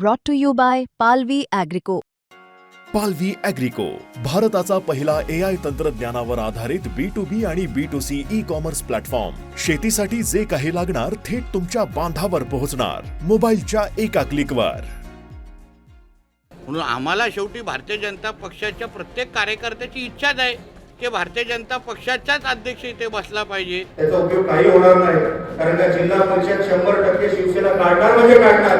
brought to you by Palvi Agrico. पालवी अॅग्रिको भारताचा पहिला ए आय तंत्रज्ञानावर आधारित बी टू बी आणि B to C e commerce platform शेतीसाठी जे काही लागणार थेट तुमच्या बांधावर पोहोचणार. मोबाईलच्या एका क्लिकवर म्हणून आम्हाला शेवटी भारतीय जनता पक्षाच्या प्रत्येक कार्यकर्त्याची इच्छाच आहे. की भारतीय जनता पक्षाचाच अध्यक्ष इथे बसला पाहिजे. त्याचा उपयोग काही होणार नाही. कारण का जिल्हा परिषद शंभर टक्के शिवसेना काढणार म्हणजे काढणार.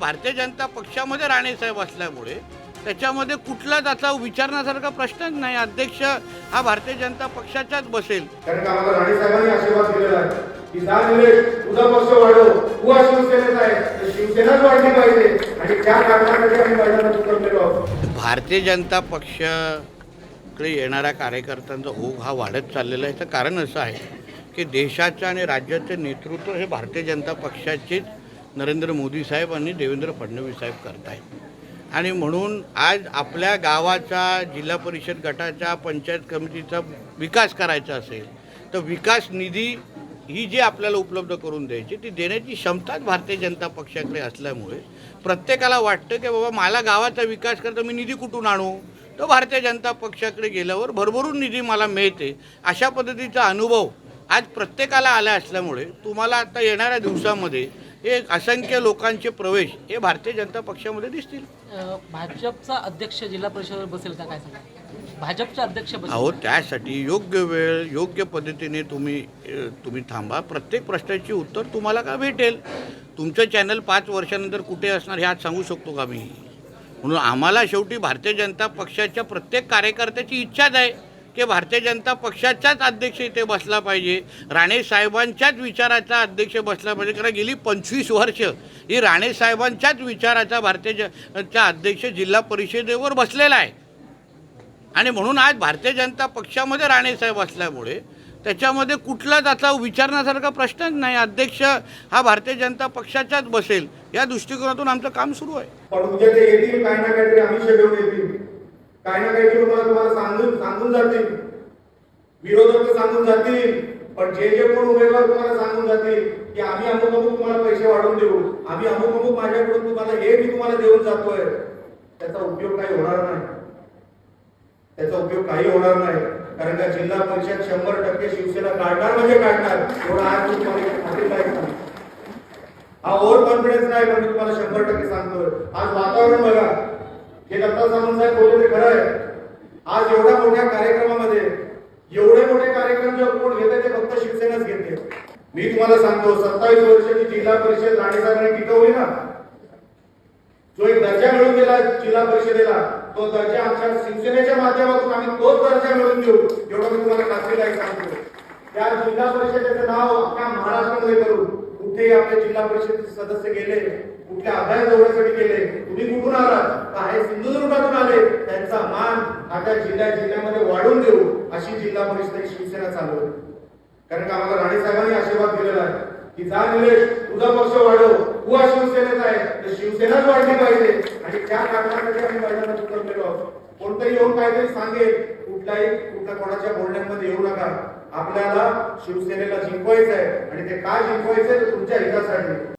भारतीय जनता पक्षामध्ये राणेसाहेब असल्यामुळे त्याच्यामध्ये कुठलाच असा विचारण्यासारखा प्रश्नच नाही. अध्यक्ष हा भारतीय जनता पक्षाचाच बसेल. कारण का आम्हाला राणे साहेबांनी आशीर्वाद दिलेला आहे. की जा निलेश तुझा पक्ष वाढव. तू शिवसेनेचा आहे. शिवसेनाच वाढली पाहिजे. आणि त्या कारणासाठी आम्ही भारतीय जनता पक्षाकडे येणाऱ्या कार्यकर्त्यांचा ओघ हा वाढत चाललेला आहे. तर कारण असं आहे की देशाचं आणि राज्याचे नेतृत्व हे भारतीय जनता पक्षाचेच नरेंद्र मोदी साहेब आणि देवेंद्र फडणवीस साहेब करत आहेत. आणि म्हणून आज आपल्या गावाचा जिल्हा परिषद गटाच्या पंचायत कमिटीचा विकास करायचा असेल तर विकास निधी ही जी आपल्याला उपलब्ध करून द्यायची ती देण्याची क्षमताच भारतीय जनता पक्षाकडे असल्यामुळे प्रत्येकाला वाटतं की बाबा मला गावाचा विकास करता मी निधी कुठून आणू? तर भारतीय जनता पक्षाकडे गेल्यावर भरभरून निधी मला मिळते. अशा पद्धतीचा अनुभव आज प्रत्येकाला आला असल्यामुळे तुम्हाला आता येणाऱ्या दिवसामध्ये एक असंख्य लोकांचे प्रवेश हे भारतीय जनता पक्षामध्ये दिसतील. भाजपचा अध्यक्ष जिल्हा परिषदेवर बसेल का? काय सांगा भाजपचा अध्यक्ष अहो त्यासाठी योग्य वेळ योग्य पद्धतीने तुम्ही तुम्ही थांबा. प्रत्येक प्रश्नाची उत्तर तुम्हाला का भेटेल? तुमचं चॅनल पाच वर्षानंतर कुठे असणार हे आज सांगू शकतो का मी? म्हणून आम्हाला शेवटी भारतीय जनता पक्षाच्या प्रत्येक कार्यकर्त्याची इच्छाच आहे की भारतीय जनता पक्षाचाच अध्यक्ष इथे बसला पाहिजे. राणे साहेबांच्याच विचाराचा अध्यक्ष बसला पाहिजे. कारण गेली पंचवीस वर्ष ही राणे साहेबांच्याच विचाराचा भारतीय जनता अध्यक्ष जिल्हा परिषदेवर बसलेला आहे. आणि म्हणून आज भारतीय जनता पक्षामध्ये राणेसाहेब असल्यामुळे त्याच्यामध्ये कुठलाच आता विचारण्यासारखा प्रश्नच नाही. अध्यक्ष हा भारतीय जनता पक्षाच्याच बसेल या दृष्टिकोनातून आमचं काम सुरू आहे. पण उद्या ते येतील काही ना काहीतरी आमिष घेऊन येतील. काही ना काहीतरी तुम्हाला तुम्हाला सांगून सांगून जातील. विरोधक तर सांगून जातील पण जे जे कोण उमेदवार तुम्हाला सांगून जातील की आम्ही अमुक अमुक तुम्हाला पैसे वाढवून देऊ. आम्ही अमुक अमुक माझ्याकडून तुम्हाला हे मी तुम्हाला देऊन जातोय. त्याचा उपयोग काही होणार नाही. त्याचा उपयोग काही होणार नाही. कारण का जिल्हा परिषद शंभर टक्के शिवसेना काढणार म्हणजे काढणार. एवढा आज तुम्हाला हा ओव्हर कॉन्फिडन्स नाही पण मी तुम्हाला शंभर टक्के सांगतोय. आज वातावरण बघा. हे दत्ता सामंत साहेब बोलले ते खरं आहे. आज एवढ्या मोठ्या कार्यक्रमामध्ये एवढे मोठे कार्यक्रम जे कोण घेते ते फक्त शिवसेनाच घेते. मी तुम्हाला सांगतो सत्तावीस वर्षाची जिल्हा परिषद राणेसाहेबांनी टिकवली ना. जो एक दर्जा मिळून गेला जिल्हा परिषदेला तो दर्जा आमच्या शिवसेनेच्या माध्यमातून आम्ही तोच दर्जा मिळवून देऊ एवढं मी तुम्हाला खात्रीलायक सांगतो. त्या जिल्हा परिषदेचं नाव अख्ख्या महाराष्ट्रामध्ये करू कुठेही आपले जिल्हा परिषदेचे सदस्य गेले कुठल्या अभ्यास दौऱ्यासाठी गेले तुम्ही कुठून आलात? काय सिंधुदुर्गातून आले त्यांचा मान आता जिल्ह्या जिल्ह्यामध्ये वाढून देऊ अशी जिल्हा परिषद शिवसेना चालू आहे. कारण का आम्हाला राणे साहेबांनी आशीर्वाद दिलेला आहे. की जा निलेश तुझा पक्ष वाढव. तू शिवसेनेचा आहे. तर शिवसेनाच वाढली पाहिजे. आणि त्या कारणासाठी आम्ही मैदानात उतरलेलो आहोत. कोणतरी येऊन काहीतरी सांगेल. कुठलाही कुठल्या कोणाच्या बोलण्यामध्ये येऊ नका. आपल्याला शिवसेनेला जिंकवायचं आहे आणि ते काय जिंकवायचंय ते तुमच्या हितासाठी.